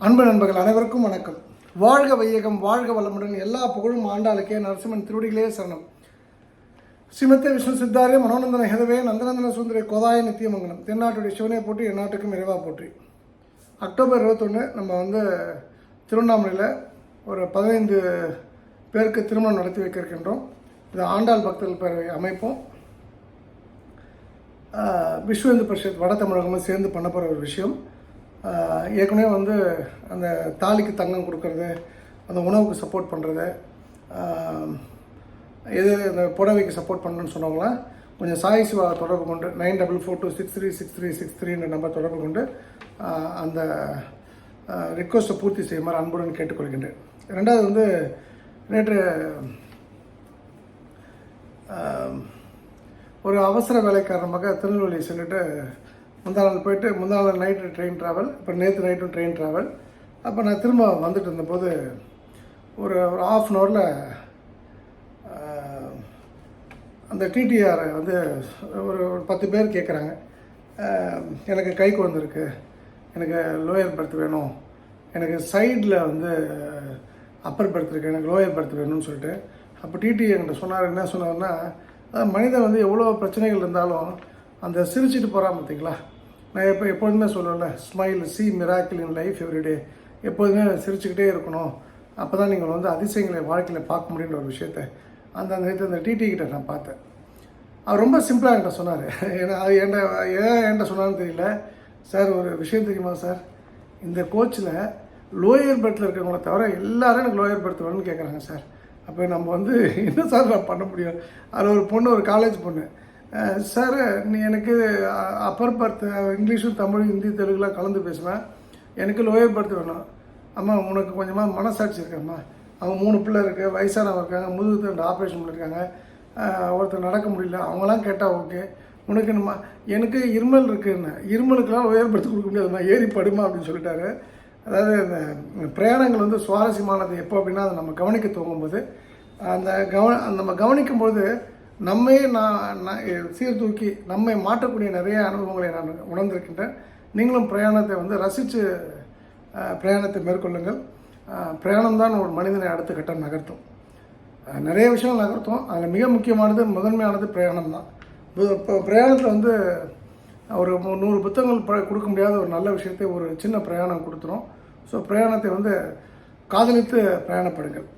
அன்பு நண்பர்கள் அனைவருக்கும் வணக்கம். வாழ்க வையகம் வாழ்க வளமுடன் எல்லா புகழும் ஆண்டாளுக்கே நரசிம்மன் திருவடிகளே சரணம். ஸ்ரீமத்தே விஷ்ணு சித்தாரிய மனோநந்தன ஹெதவே நந்தநந்தன சுந்தரி கோதாய நித்தியமங்கலம். தென்னாட்டுடைய சிவனை போற்றி எந்நாட்டுக்கும் இறைவா போற்றி. அக்டோபர் இருபத்தொன்று நம்ம வந்து திருவண்ணாமலையில் ஒரு பதினைந்து பேருக்கு திருமணம் நடத்தி வைக்க இருக்கின்றோம் இது ஆண்டாள் பக்தர்கள் பேரவை அமைப்போம். ஆஹ் விஸ்வ இந்து பரிஷத் வட தமிழகமும் சேர்ந்து பண்ண போகிற ஒரு விஷயம். ஏற்கனவே வந்து அந்த தாலிக்கு தங்கம் கொடுக்கறது அந்த உணவுக்கு சப்போர்ட் பண்ணுறது எது அந்த புடவைக்கு சப்போர்ட் பண்ணணும்னு சொன்னவங்களாம் கொஞ்சம் சாய் சிவா தொடர்பு கொண்டு nine double four two six three six three six த்ரீன்ற number தொடர்பு கொண்டு அந்த ரிக்வஸ்ட்டை பூர்த்தி செய்யுமாறு அன்புடன் கேட்டுக்கொள்கின்றேன். ரெண்டாவது வந்து நேற்று ஒரு அவசர வேலை காரணமாக திருநெல்வேலி சென்றுட்டு முந்தா நாள் போயிட்டு முந்தா நாள் நைட்டு ட்ரெயின் ட்ராவல் இப்போ நேற்று நைட்டும் ட்ரெயின் ட்ராவல் அப்போ நான் திரும்ப வந்துட்டு இருந்தபோது ஒரு ஒரு ஆஃப் அன் ஹவரில் அந்த டிடிஆர் வந்து ஒரு ஒரு பத்து பேர் கேட்குறாங்க எனக்கு கை குழந்திருக்கு எனக்கு லோயர் பர்த் வேணும். எனக்கு சைடில் வந்து அப்பர் பர்த் இருக்குது எனக்கு லோயர் பர்த் வேணும்னு சொல்லிட்டு. அப்போ டிடி என்கிட்ட சொன்னார். என்ன சொன்னார்னா மனிதன் வந்து எவ்வளோ பிரச்சனைகள் இருந்தாலும் அந்த சிரிச்சிட்டு போகிறான் பார்த்தீங்களா நான் எப்போ எப்பொழுதுமே சொல்லுவேன்ல smile see miracle in life everyday எப்போதுமே சிரிச்சுக்கிட்டே இருக்கணும். அப்போ தான் நீங்கள் வந்து அதிசயங்களை வாழ்க்கையில் பார்க்க முடியுன்ற ஒரு விஷயத்த. அந்த அந்த அந்த டிடி கிட்ட நான் பார்த்தேன். அவர் ரொம்ப சிம்பிளாக என்கிட்ட சொன்னார். ஏன்னா அது என்கிட்ட ஏன் என்கிட்ட சொன்னான்னு தெரியல. சார் ஒரு விஷயம் தெரியுமா சார்? இந்த கோச்சில் லோயர் பெர்த்தில் இருக்கிறவங்கள தவிர எல்லாரும் எனக்கு லோயர் பெர்த் வேணும்னு கேட்குறாங்க சார். அப்போ நம்ம வந்து என்ன சார் நான் பண்ண முடியும்? அதில் ஒரு பொண்ணு ஒரு காலேஜ் பொண்ணு. சார் நீ எனக்கு அப்பர் பர்த் இங்கிலீஷும் தமிழ் ஹிந்தி தெலுங்குலாம் கலந்து பேசுவேன் எனக்கு லோயர் பர்த் வேணும். அம்மா உனக்கு கொஞ்சமாக மனசாட்சி இருக்கம்மா அவங்க மூணு பிள்ளை இருக்குது வயசானவங்க இருக்காங்க முதுகு தண்டு ஆப்ரேஷன் பண்ணியிருக்காங்க ஒருத்தர் நடக்க முடியல அவங்களாம் கேட்டால் ஓகே உனக்கு என்னம்மா எனக்கு இருமல் இருக்குன்னு. இருமலுக்கெல்லாம் உயர்படுத்தி பர்த் கொடுக்க முடியாதும்மா ஏறி படுமா அப்படின்னு சொல்லிட்டாரு. அதாவது அந்த பிரயாணங்கள் வந்து சுவாரஸ்யமானது. எப்போ அப்படின்னா அதை நம்ம கவனிக்க துவங்கும்போது அந்த கவன நம்ம கவனிக்கும்போது நம்மை நான் நான் சீர்தூக்கி நம்மை மாற்றக்கூடிய நிறைய அனுபவங்களை நான் உணர்ந்திருக்கின்றேன். நீங்களும் பிரயாணத்தை வந்து ரசித்து பிரயாணத்தை மேற்கொள்ளுங்கள். பிரயாணம் தான் ஒரு மனிதனை அடுத்த கட்டம் நகர்த்தும். நிறைய விஷயங்கள் நகர்த்தும். அதில் மிக முக்கியமானது முதன்மையானது பிரயாணம் தான் இப்போ பிரயாணத்தில் வந்து ஒரு நூறு புத்தகங்கள் கொடுக்க முடியாத ஒரு நல்ல விஷயத்தை ஒரு சின்ன பிரயாணம் கொடுத்துரும். ஸோ பிரயாணத்தை வந்து காதலித்து பிரயாணப்படுங்கள்.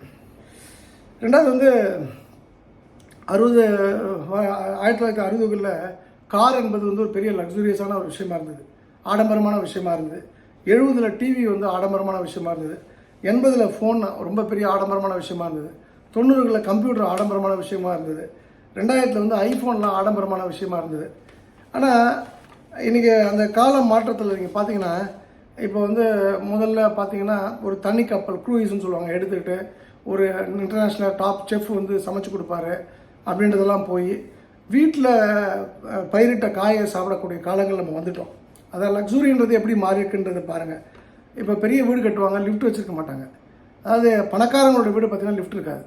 ரெண்டாவது வந்து அறுபது ஆயிரத்தி தொள்ளாயிரத்தி அறுபதுகளில் கார் என்பது வந்து ஒரு பெரிய லக்ஸுரியஸான ஒரு விஷயமா இருந்தது. ஆடம்பரமான விஷயமா இருந்தது. எழுபதில் டிவி வந்து ஆடம்பரமான விஷயமா இருந்தது. எண்பதில் ஃபோன் ரொம்ப பெரிய ஆடம்பரமான விஷயமா இருந்தது. தொண்ணூறுகளில் கம்ப்யூட்டர் ஆடம்பரமான விஷயமா இருந்தது. ரெண்டாயிரத்தில் வந்து ஐஃபோன்லாம் ஆடம்பரமான விஷயமா இருந்தது. ஆனால் இன்றைக்கி அந்த கால மாற்றத்தில் நீங்கள் பார்த்தீங்கன்னா இப்போ வந்து முதல்ல பார்த்தீங்கன்னா ஒரு தனி கப்பல் க்ரூயிஸ்ன்னு சொல்லுவாங்க எடுத்துக்கிட்டு ஒரு இன்டர்நேஷ்னல் டாப் செஃப் வந்து சமைச்சு கொடுப்பாரு. அப்படின்றதெல்லாம் போய் வீட்டில் பயிரிட்ட காயை சாப்பிடக்கூடிய காலங்கள் நம்ம வந்துட்டோம். அதான் லக்ஸுரின்றது எப்படி மாறி இருக்குன்றது பாருங்கள் இப்போ பெரிய வீடு கட்டுவாங்க லிஃப்ட் வச்சுருக்க மாட்டாங்க. அதாவது பணக்காரங்களோட வீடு பார்த்தீங்கன்னா லிஃப்ட் இருக்காது.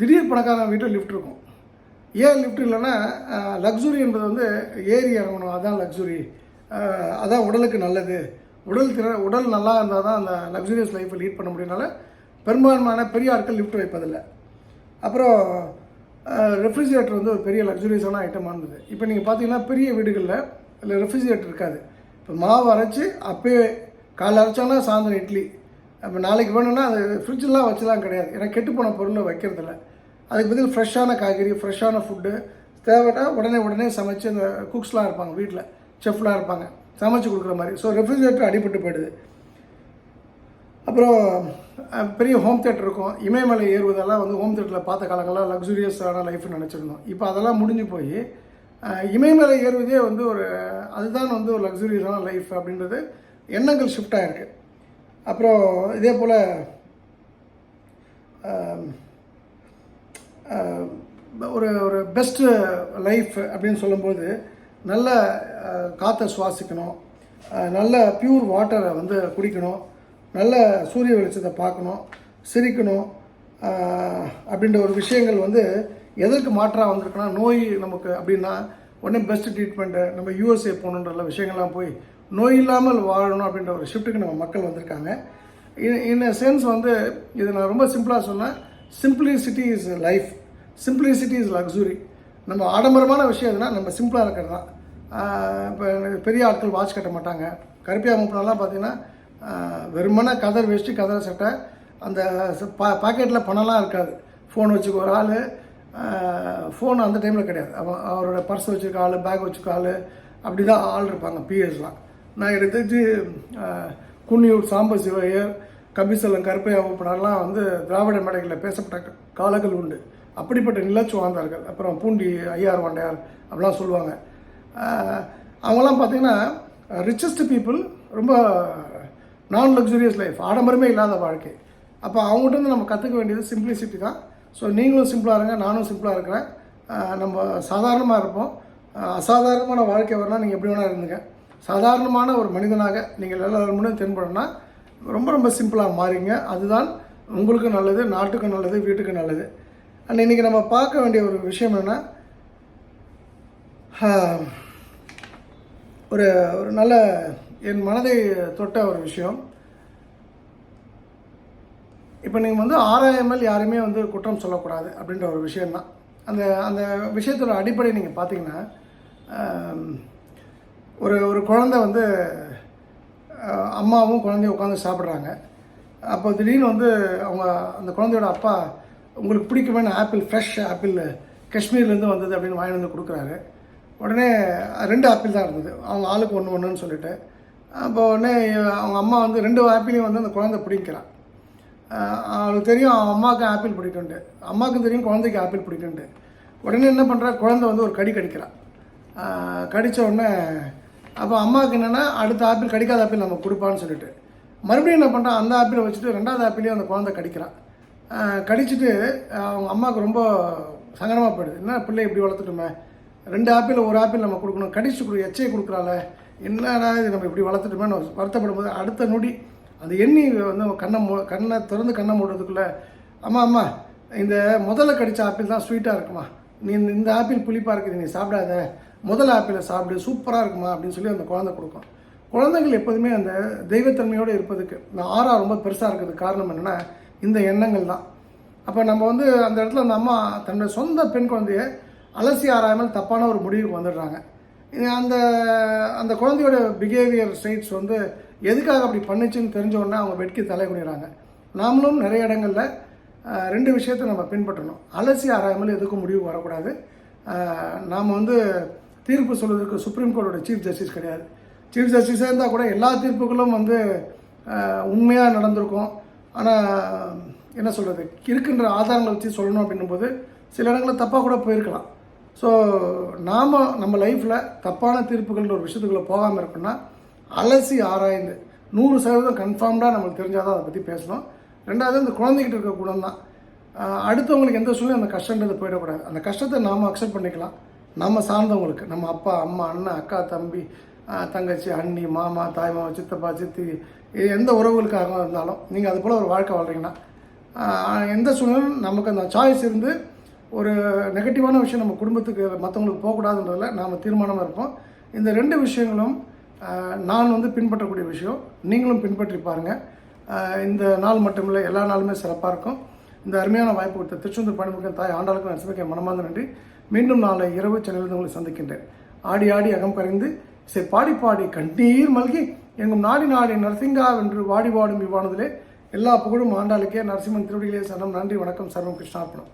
திடீர் பணக்காரங்க வீட்டில் லிஃப்ட் இருக்கும். ஏன் லிஃப்ட் இல்லைன்னா லக்ஸுரி என்பது வந்து ஏறி இறங்கணும் அதுதான் லக்ஸுரி அதான் உடலுக்கு நல்லது. உடல் திற உடல் நல்லா இருந்தால் தான் அந்த லக்ஸுரியஸ் லைஃப்பை லீட் பண்ண முடியும்னால பெரும்பான்மையான பெரிய ஆட்கள் லிஃப்ட் வைப்பதில்லை. அப்புறம் ரெஃப்ரிஜிரேட்டர் வந்து ஒரு பெரிய லக்ஸுரியஸான ஐட்டமாக இருந்தது. இப்போ நீங்கள் பார்த்தீங்கன்னா பெரிய வீடுகளில் இல்லை ரெஃப்ரிஜிரேட்டர் இருக்காது. இப்போ மாவு அரைச்சி அப்போயே காலைல அரைச்சோன்னா சாயந்தரம் இட்லி. அப்போ நாளைக்கு வேணும்னா அது ஃப்ரிட்ஜெலாம் வச்சுலாம் கிடையாது. ஏன்னா கெட்டு போன பொருளை வைக்கிறதில்ல. அதுக்கு பதில் ஃப்ரெஷ்ஷான காய்கறி ஃப்ரெஷ்ஷான ஃபுட்டு தேவைட்டா உடனே உடனே சமைச்சு அந்த குக்ஸ்லாம் இருப்பாங்க வீட்டில் செஃப்லாம் இருப்பாங்க. சமைச்சு கொடுக்குற மாதிரி. ஸோ ரெஃப்ரிஜிரேட்டர் அடிபட்டு போயிடுது. அப்புறம் பெரிய ஹோம் தேட்டர் இருக்கும். இமயமலை ஏறுவதெல்லாம் வந்து ஹோம் தேட்டரில் பார்த்த காலங்கள்லாம் லக்ஸுரியஸான லைஃப்னு நினச்சிருந்தோம். இப்போ அதெல்லாம் முடிஞ்சு போய் இமயமலை ஏறுவதே வந்து ஒரு அதுதான் வந்து ஒரு லக்ஸுரியஸான லைஃப் அப்படின்றது எண்ணங்கள் ஷிஃப்ட் ஆகிருக்கு அப்புறம் இதே போல் ஒரு ஒரு பெஸ்ட்டு லைஃப் அப்படின்னு சொல்லும்போது நல்ல காற்றை சுவாசிக்கணும். நல்ல பியூர் வாட்டரை வந்து குடிக்கணும். நல்ல சூரிய வெளிச்சத்தை பார்க்கணும் சிரிக்கணும் அப்படின்ற ஒரு விஷயங்கள் வந்து எதற்கு மாற்றாக வந்திருக்குன்னா நோய் நமக்கு அப்படின்னா உடனே பெஸ்ட் ட்ரீட்மெண்ட்டு நம்ம யூஎஸ்ஏ போகணுன்ற விஷயங்கள்லாம் போய் நோய் இல்லாமல் வாழணும் அப்படின்ற ஒரு ஷிஃப்ட்டுக்கு நம்ம மக்கள் வந்திருக்காங்க. இன் சென்ஸ் வந்து இது நான் ரொம்ப சிம்பிளாக சொன்னேன் simplicity is life simplicity is luxury நம்ம ஆடம்பரமான விஷயம் எதுனா நம்ம சிம்பிளாக இருக்கிறது தான். இப்போ பெரிய ஆட்கள் வாட்ச் கட்ட மாட்டாங்க. கருப்பியா மூப்பினாலாம் பார்த்தீங்கன்னா வெறுமனே கதர் வேஷ்டி கதர் சட்டை அந்த பா பாக்கெட்டில் பணம்லாம் இருக்காது. ஃபோன் வச்சுக்க ஒரு ஆள் ஃபோன் அந்த டைமில் கிடையாது. அவன் அவரோட பர்ஸ் வச்சுருக்க ஆள் பேக் வச்சுருக்க ஆள் அப்படி தான் ஆள் இருப்பாங்க பிஎஸ்லாம் நான் எடுத்து குன்னியூர் சாம்ப சிவையர் கபிசலம் கருப்பையா படம்லாம் வந்து திராவிட மேடைகளில் பேசப்பட்ட காலங்கள் உண்டு. அப்படிப்பட்ட நிலச்சு வாழ்ந்தார்கள். அப்புறம் பூண்டி ஐயார் வாண்டையார் அப்படிலாம் சொல்லுவாங்க. அவங்களாம் பார்த்திங்கன்னா ரிச்சஸ்ட் பீப்புள் ரொம்ப நான் லக்ஸுரியஸ் லைஃப் ஆடம்பரமே இல்லாத வாழ்க்கை. அப்போ அவங்ககிட்ட இருந்து நம்ம கற்றுக்க வேண்டியது சிம்பிளிசிட்டி தான். ஸோ நீங்களும் சிம்பிளாக இருங்க நானும் சிம்பிளாக இருக்கிறேன். நம்ம சாதாரணமாக இருப்போம். அசாதாரணமான வாழ்க்கை வரலாம் நீங்கள் எப்படி வேணால் இருந்துங்க. சாதாரணமான ஒரு மனிதனாக நீங்கள் எல்லாரும் முன்னே தென்படணும்னா ரொம்ப ரொம்ப சிம்பிளாக மாறிங்க. அதுதான் உங்களுக்கு நல்லது நாட்டுக்கும் நல்லது வீட்டுக்கும் நல்லது. அண்ட் இன்றைக்கி நம்ம பார்க்க வேண்டிய ஒரு விஷயம் என்னென்னா ஒரு ஒரு நல்ல என் மனதை தொட்ட ஒரு விஷயம். இப்போ நீங்கள் வந்து ஆறாயமல் யாருமே வந்து குற்றம் சொல்லக்கூடாது அப்படின்ற ஒரு விஷயந்தான் அந்த அந்த விஷயத்தோட அடிப்படை நீங்கள் பார்த்தீங்கன்னா ஒரு ஒரு குழந்தை வந்து அம்மாவும் குழந்தையும் உட்காந்து சாப்பிட்றாங்க. அப்போ திடீர்னு வந்து அவங்க அந்த குழந்தையோட அப்பா உங்களுக்கு பிடிக்குமான ஆப்பிள் ஃப்ரெஷ் ஆப்பிள் காஷ்மீர்லேருந்து வந்தது அப்படின்னு வாங்கி வந்து கொடுக்குறாரு. உடனே ரெண்டு ஆப்பிள் தான் இருந்தது. அவங்க ஆளுக்கு ஒன்று ஒன்றுன்னு சொல்லிட்டு அப்போ உடனே அவங்க அம்மா வந்து ரெண்டு ஆப்பிளையும் வந்து அந்த குழந்தை பிடிக்கிறான் அவளுக்கு தெரியும் அவன் அம்மாவுக்கு ஆப்பிள் பிடிக்கும்ட்டு. அம்மாவுக்கும் தெரியும் குழந்தைக்கு ஆப்பிள் பிடிக்கும்ட்டு. உடனே என்ன பண்ணுறா குழந்தை வந்து ஒரு கடி கடிக்கிறான் கடித்த உடனே அப்போ அம்மாவுக்கு என்னென்னா அடுத்த ஆப்பிள் கடிக்காத ஆப்பிள் நம்ம கொடுப்பான்னு சொல்லிட்டு. மறுபடியும் என்ன பண்ணுறான் அந்த ஆப்பிளை வச்சுட்டு ரெண்டாவது ஆப்பிளையும் அந்த குழந்தை கடிக்கிறான் கடிச்சிட்டு அவங்க அம்மாவுக்கு ரொம்ப சங்கடமாக போயிடுது. என்ன பிள்ளை இப்படி வளர்த்துட்டுமே? ரெண்டு ஆப்பிள் ஒரு ஆப்பிள் நம்ம கொடுக்கணும். கடிச்சு கொடு எச்சையை கொடுக்குறாள். என்னடா இது நம்ம இப்படி வளர்த்துட்டோமே வருத்தப்படும் போது அடுத்த நொடி அந்த எண்ணி வந்து கண்ணை மூ கண்ணை திறந்து கண்ணை மூடுறதுக்குள்ளே அம்மா அம்மா இந்த முதல்ல கடிச்ச ஆப்பிள் தான் ஸ்வீட்டாக இருக்குமா? நீ இந்த- இந்த ஆப்பிள் புளிப்பாக இருக்குது நீ சாப்பிடாத. முதல் ஆப்பிளை சாப்பிடு சூப்பராக இருக்குமா? அப்படின்னு சொல்லி அந்த குழந்தை கொடுக்கும். குழந்தைகள் எப்போதுமே அந்த தெய்வத்தன்மையோடு இருப்பதுக்கு இந்த ஆறா ரொம்ப பெருசாக இருக்கிறதுக்கு காரணம் என்னென்னா இந்த எண்ணங்கள் தான். அப்போ நம்ம வந்து அந்த இடத்துல அந்த அம்மா தன்னுடைய சொந்த பெண் குழந்தைய அலசி ஆராயாமல் தப்பான ஒரு முடிவுக்கு வந்துடுறாங்க. அந்த அந்த குழந்தையோட பிஹேவியர் ஸ்டைட்ஸ் வந்து எதுக்காக அப்படி பண்ணுச்சுன்னு தெரிஞ்ச உடனே அவங்க வெட்கி தலை குனிறாங்க நாமளும் நிறைய இடங்களில் ரெண்டு விஷயத்தை நம்ம பின்பற்றணும். அலசி ஆராயாமல் எதுக்கும் முடிவு வரக்கூடாது. நாம் வந்து தீர்ப்பு சொல்வதற்கு சுப்ரீம் கோர்ட்டோட சீஃப் ஜஸ்டிஸ் கிடையாது. சீஃப் ஜஸ்டிஸாக இருந்தால் கூட எல்லா தீர்ப்புகளும் வந்து உண்மையாக நடந்திருக்கும். ஆனால் என்ன சொல்கிறது இருக்கின்ற ஆதாரங்களை வச்சு சொல்லணும் அப்படின்னும்போது சில இடங்களில் தப்பாக கூட போயிருக்கலாம். ஸோ நாம் நம்ம லைஃப்பில் தப்பான தீர்ப்புகள்ன்ற ஒரு விஷயத்துக்குள்ளே போகாமல் இருக்கணும்னா அலசி ஆராய்ந்து நூறு சதவீதம் கன்ஃபார்ம்டாக நம்மளுக்கு தெரிஞ்சால் தான் அதை பற்றி பேசணும். ரெண்டாவது இந்த குழந்தைகிட்ட இருக்க குணம் தான். அடுத்தவங்களுக்கு எந்த சூழ்நிலை அந்த கஷ்டன்றது போயிடக்கூடாது. அந்த கஷ்டத்தை நாம் அக்செப்ட் பண்ணிக்கலாம். நம்ம சார்ந்தவங்களுக்கு நம்ம அப்பா அம்மா அண்ணன் அக்கா தம்பி தங்கச்சி அண்ணி மாமா தாய் மாமா சித்தப்பா சித்தி எந்த உறவுகளுக்காக இருந்தாலும் நீங்கள் அது போல் ஒரு வாழ்க்கை வாழ்கிறீங்கன்னா எந்த சூழ்நிலையும் நமக்கு அந்த சாய்ஸ் இருந்து ஒரு நெகட்டிவான விஷயம் நம்ம குடும்பத்துக்கு மற்றவங்களுக்கு போகக்கூடாதுன்றதில் நாம் தீர்மானமாக இருப்போம். இந்த ரெண்டு விஷயங்களும் நான் வந்து பின்பற்றக்கூடிய விஷயம். நீங்களும் பின்பற்றி பாருங்கள் இந்த நாள் மட்டுமில்லை எல்லா நாளுமே சிறப்பாக இருக்கும். இந்த அருமையான வாய்ப்பு கொடுத்த திருச்செந்தூர் பணிமுகம் தாய் ஆண்டாளுக்கும் நரசிம்மக்க மனமார்ந்த நன்றி. மீண்டும் நாளை இரவு சென்னையிலிருந்து உங்களை சந்திக்கின்றேன். ஆடி ஆடி அகம் கரைந்து சரி பாடி பாடி கண்ணீர் மல்கி எங்கும் நாடி நாடி நரசிங்கா வென்று வாடி வாடும் இவ்வானதிலே எல்லா புகழும் ஆண்டாளுக்கே. நரசிம்மன் திருவடிகளே சரணம் நன்றி வணக்கம் சர்வம் கிருஷ்ணார்ப்பணம்